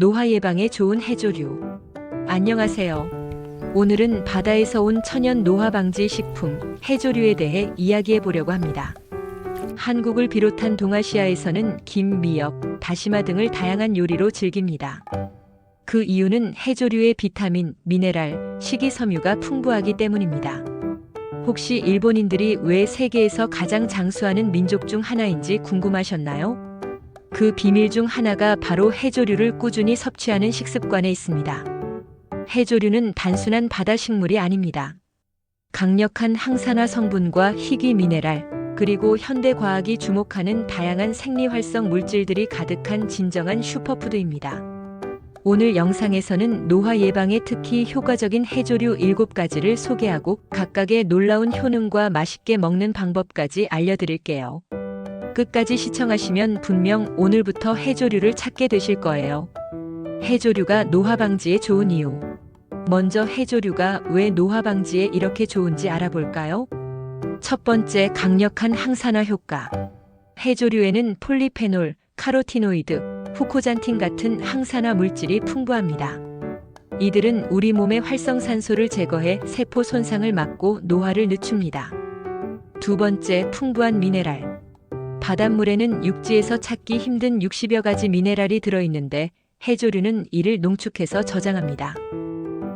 노화 예방에 좋은 해조류. 안녕하세요. 오늘은 바다에서 온 천연 노화 방지 식품 해조류에 대해 이야기해 보려고 합니다. 한국을 비롯한 동아시아에서는 김, 미역, 다시마 등을 다양한 요리로 즐깁니다. 그 이유는 해조류의 비타민, 미네랄, 식이섬유가 풍부하기 때문입니다. 혹시 일본인들이 왜 세계에서 가장 장수하는 민족 중 하나인지 궁금하셨나요? 그 비밀 중 하나가 바로 해조류를 꾸준히 섭취하는 식습관에 있습니다. 해조류는 단순한 바다 식물이 아닙니다. 강력한 항산화 성분과 희귀 미네랄, 그리고 현대 과학이 주목하는 다양한 생리활성 물질들이 가득한 진정한 슈퍼푸드입니다. 오늘 영상에서는 노화 예방에 특히 효과적인 해조류 7가지를 소개하고 각각의 놀라운 효능과 맛있게 먹는 방법까지 알려드릴게요. 끝까지 시청하시면 분명 오늘부터 해조류를 찾게 되실 거예요. 해조류가 노화 방지에 좋은 이유. 먼저 해조류가 왜 노화 방지에 이렇게 좋은지 알아볼까요? 첫 번째, 강력한 항산화 효과. 해조류에는 폴리페놀, 카로티노이드, 후코잔틴 같은 항산화 물질이 풍부합니다. 이들은 우리 몸의 활성산소를 제거해 세포 손상을 막고 노화를 늦춥니다. 두 번째, 풍부한 미네랄. 바닷물에는 육지에서 찾기 힘든 60여 가지 미네랄이 들어있는데 해조류는 이를 농축해서 저장합니다.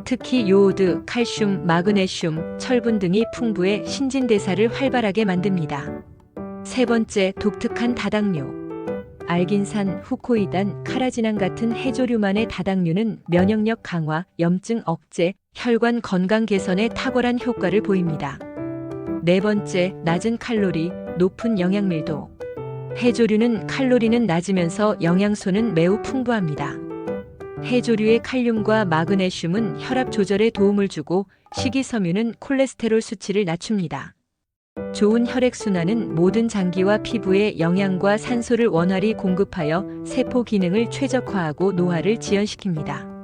특히 요오드, 칼슘, 마그네슘, 철분 등이 풍부해 신진대사를 활발하게 만듭니다. 세 번째, 독특한 다당류. 알긴산, 후코이단, 카라지난 같은 해조류만의 다당류는 면역력 강화, 염증 억제, 혈관 건강 개선에 탁월한 효과를 보입니다. 네 번째, 낮은 칼로리, 높은 영양밀도. 해조류는 칼로리는 낮으면서 영양소는 매우 풍부합니다. 해조류의 칼륨과 마그네슘은 혈압 조절에 도움을 주고 식이섬유는 콜레스테롤 수치를 낮춥니다. 좋은 혈액순환은 모든 장기와 피부에 영양과 산소를 원활히 공급하여 세포 기능을 최적화하고 노화를 지연시킵니다.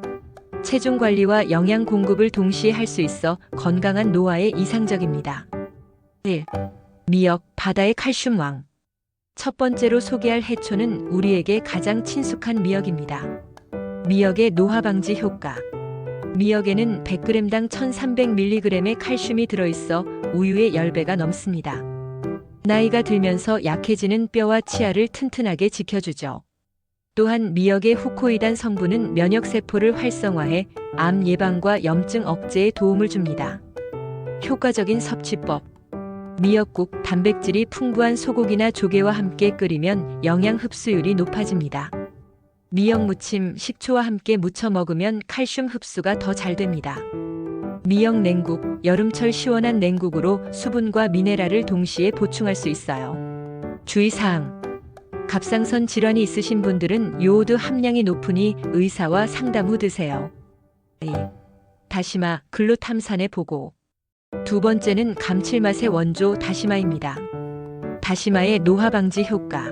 체중 관리와 영양 공급을 동시에 할 수 있어 건강한 노화에 이상적입니다. 1. 미역, 바다의 칼슘 왕. 첫 번째로 소개할 해초는 우리에게 가장 친숙한 미역입니다. 미역의 노화 방지 효과. 미역에는 100g당 1300mg의 칼슘이 들어있어 우유의 10배가 넘습니다. 나이가 들면서 약해지는 뼈와 치아를 튼튼하게 지켜주죠. 또한 미역의 후코이단 성분은 면역세포를 활성화해 암 예방과 염증 억제에 도움을 줍니다. 효과적인 섭취법. 미역국 단백질이 풍부한 소고기나 조개와 함께 끓이면 영양 흡수율이 높아집니다. 미역 무침 식초와 함께 무쳐 먹으면 칼슘 흡수가 더 잘 됩니다. 미역 냉국 여름철 시원한 냉국으로 수분과 미네랄을 동시에 보충할 수 있어요. 주의사항 갑상선 질환이 있으신 분들은 요오드 함량이 높으니 의사와 상담 후 드세요. 2. 다시마 글루탐산의 보고 두 번째는 감칠맛의 원조 다시마입니다. 다시마의 노화 방지 효과.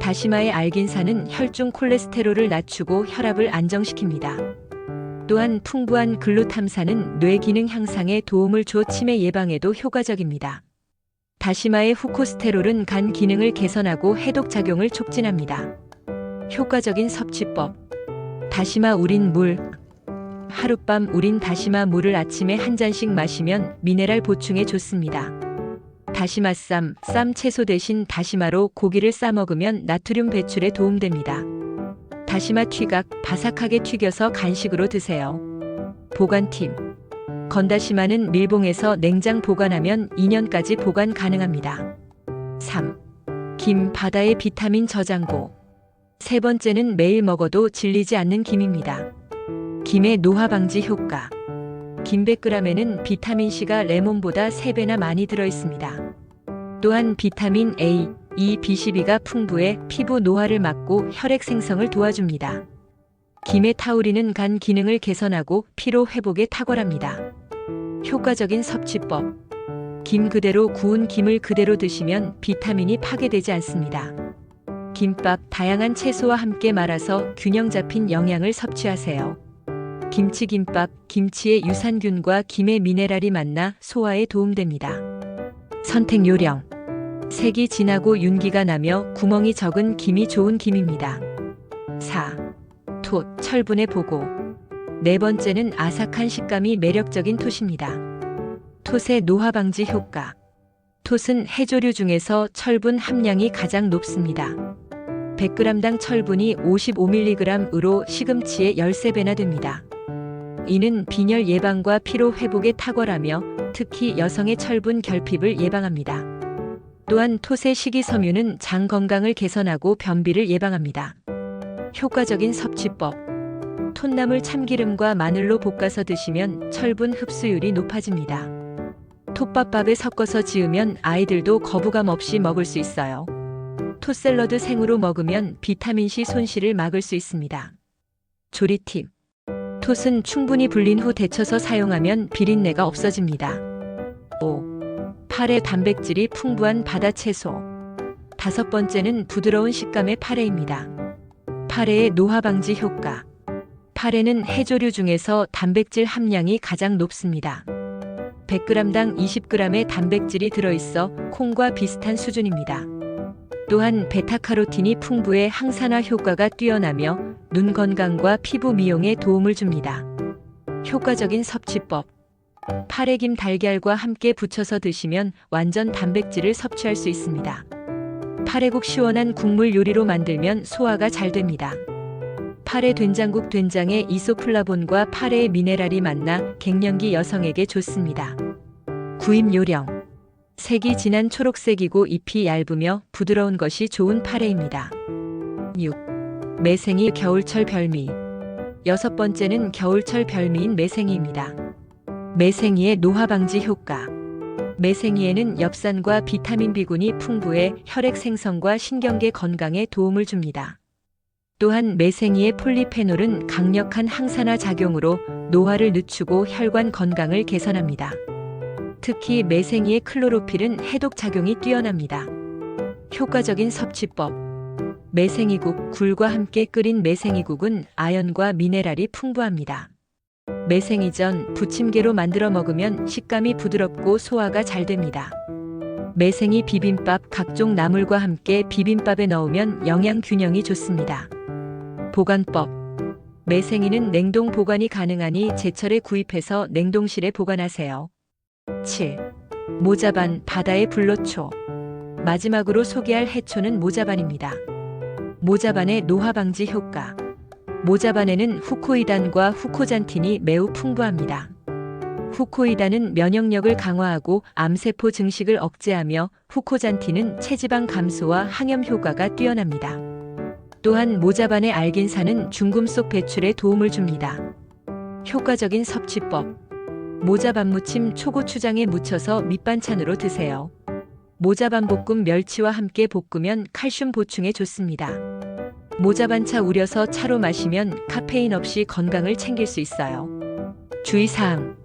다시마의 알긴산은 혈중 콜레스테롤을 낮추고 혈압을 안정시킵니다. 또한 풍부한 글루탐산은 뇌 기능 향상에 도움을 줘 치매 예방에도 효과적입니다. 다시마의 후코스테롤은 간 기능을 개선하고 해독 작용을 촉진합니다. 효과적인 섭취법. 다시마 우린 물, 하룻밤 우린 다시마 물을 아침에 한 잔씩 마시면 미네랄 보충에 좋습니다. 다시마 쌈, 쌈 채소 대신 다시마로 고기를 싸 먹으면 나트륨 배출에 도움됩니다. 다시마 튀각 바삭하게 튀겨서 간식으로 드세요. 보관 팁. 건다시마는 밀봉해서 냉장 보관하면 2년까지 보관 가능합니다. 3. 김 바다의 비타민 저장고. 세 번째는 매일 먹어도 질리지 않는 김입니다. 김의 노화 방지 효과. 김 100g에는 비타민C가 레몬보다 3배나 많이 들어 있습니다. 또한 비타민 A, E, B12가 풍부해 피부 노화를 막고 혈액 생성을 도와줍니다. 김의 타우린은 간 기능을 개선하고 피로 회복에 탁월합니다. 효과적인 섭취법. 김 그대로 구운 김을 그대로 드시면 비타민이 파괴되지 않습니다. 김밥 다양한 채소와 함께 말아서 균형 잡힌 영양을 섭취하세요. 김치김밥, 김치의 유산균과 김의 미네랄이 만나 소화에 도움됩니다. 선택 요령. 색이 진하고 윤기가 나며 구멍이 적은 김이 좋은 김입니다. 4. 톳, 철분의 보고. 네 번째는 아삭한 식감이 매력적인 톳입니다. 톳의 노화 방지 효과. 톳은 해조류 중에서 철분 함량이 가장 높습니다. 100g당 철분이 55mg으로 시금치의 13배나 됩니다. 이는 빈혈 예방과 피로 회복에 탁월하며 특히 여성의 철분 결핍을 예방합니다. 또한 톳의 식이섬유는 장 건강을 개선하고 변비를 예방합니다. 효과적인 섭취법. 톳나물 참기름과 마늘로 볶아서 드시면 철분 흡수율이 높아집니다. 톳밥밥에 섞어서 지으면 아이들도 거부감 없이 먹을 수 있어요. 톳샐러드 생으로 먹으면 비타민C 손실을 막을 수 있습니다. 조리 팁. 톳은 충분히 불린 후 데쳐서 사용하면 비린내가 없어집니다. 5. 파래 단백질이 풍부한 바다 채소. 다섯 번째는 부드러운 식감의 파래입니다. 파래의 노화 방지 효과. 파래는 해조류 중에서 단백질 함량이 가장 높습니다. 100g당 20g의 단백질이 들어있어 콩과 비슷한 수준입니다. 또한 베타카로틴이 풍부해 항산화 효과가 뛰어나며 눈 건강과 피부 미용에 도움을 줍니다. 효과적인 섭취법. 파래김 달걀과 함께 부쳐서 드시면 완전 단백질을 섭취할 수 있습니다. 파래국 시원한 국물 요리로 만들면 소화가 잘 됩니다. 파래 된장국 된장에 이소플라본과 파래의 미네랄이 만나 갱년기 여성에게 좋습니다. 구입 요령. 색이 진한 초록색이고 잎이 얇으며 부드러운 것이 좋은 파래입니다. 6. 매생이 겨울철 별미. 여섯 번째는 겨울철 별미인 매생이입니다. 매생이의 노화 방지 효과. 매생이에는 엽산과 비타민 B군이 풍부해 혈액 생성과 신경계 건강에 도움을 줍니다. 또한 매생이의 폴리페놀은 강력한 항산화 작용으로 노화를 늦추고 혈관 건강을 개선합니다. 특히 매생이의 클로로필은 해독 작용이 뛰어납니다. 효과적인 섭취법. 매생이국, 굴과 함께 끓인 매생이국은 아연과 미네랄이 풍부합니다. 매생이전, 부침개로 만들어 먹으면 식감이 부드럽고 소화가 잘 됩니다. 매생이 비빔밥, 각종 나물과 함께 비빔밥에 넣으면 영양 균형이 좋습니다. 보관법. 매생이는 냉동 보관이 가능하니 제철에 구입해서 냉동실에 보관하세요. 7. 모자반 바다의 불로초. 마지막으로 소개할 해초는 모자반입니다. 모자반의 노화 방지 효과. 모자반에는 후코이단과 후코잔틴이 매우 풍부합니다. 후코이단은 면역력을 강화하고 암세포 증식을 억제하며 후코잔틴은 체지방 감소와 항염 효과가 뛰어납니다. 또한 모자반의 알긴산은 중금속 배출에 도움을 줍니다. 효과적인 섭취법. 모자반 무침 초고추장에 묻혀서 밑반찬으로 드세요. 모자반 볶음 멸치와 함께 볶으면 칼슘 보충에 좋습니다. 모자반차 우려서 차로 마시면 카페인 없이 건강을 챙길 수 있어요. 주의사항.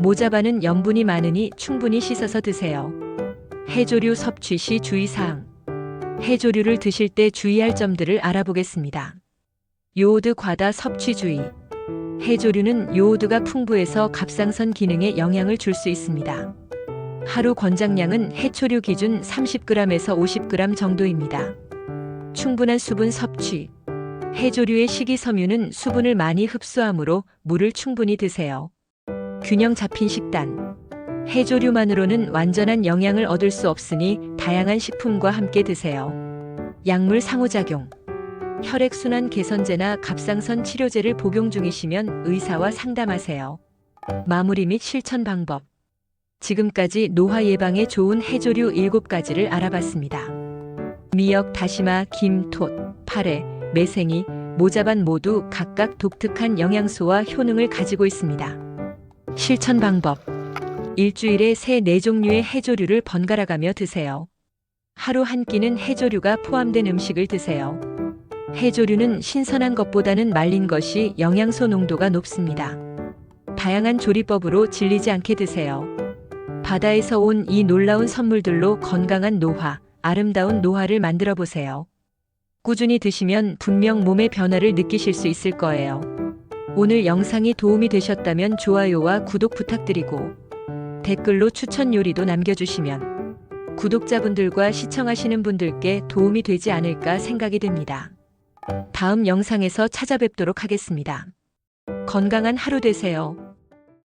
모자반은 염분이 많으니 충분히 씻어서 드세요. 해조류 섭취 시 주의사항. 해조류를 드실 때 주의할 점들을 알아보겠습니다. 요오드 과다 섭취 주의. 해조류는 요오드가 풍부해서 갑상선 기능에 영향을 줄 수 있습니다. 하루 권장량은 해초류 기준 30g에서 50g 정도입니다. 충분한 수분 섭취. 해조류의 식이섬유는 수분을 많이 흡수하므로 물을 충분히 드세요. 균형 잡힌 식단. 해조류만으로는 완전한 영양을 얻을 수 없으니 다양한 식품과 함께 드세요. 약물 상호작용. 혈액순환 개선제나 갑상선 치료제를 복용 중이시면 의사와 상담하세요. 마무리 및 실천 방법. 지금까지 노화 예방에 좋은 해조류 7가지를 알아봤습니다. 미역, 다시마, 김, 톳, 파래, 매생이, 모자반 모두 각각 독특한 영양소와 효능을 가지고 있습니다. 실천 방법. 일주일에 세 네 종류의 해조류를 번갈아 가며 드세요. 하루 한 끼는 해조류가 포함된 음식을 드세요. 해조류는 신선한 것보다는 말린 것이 영양소 농도가 높습니다. 다양한 조리법으로 질리지 않게 드세요. 바다에서 온 이 놀라운 선물들로 건강한 노화, 아름다운 노화를 만들어 보세요. 꾸준히 드시면 분명 몸의 변화를 느끼실 수 있을 거예요. 오늘 영상이 도움이 되셨다면 좋아요와 구독 부탁드리고 댓글로 추천 요리도 남겨주시면 구독자분들과 시청하시는 분들께 도움이 되지 않을까 생각이 됩니다. 다음 영상에서 찾아뵙도록 하겠습니다. 건강한 하루 되세요.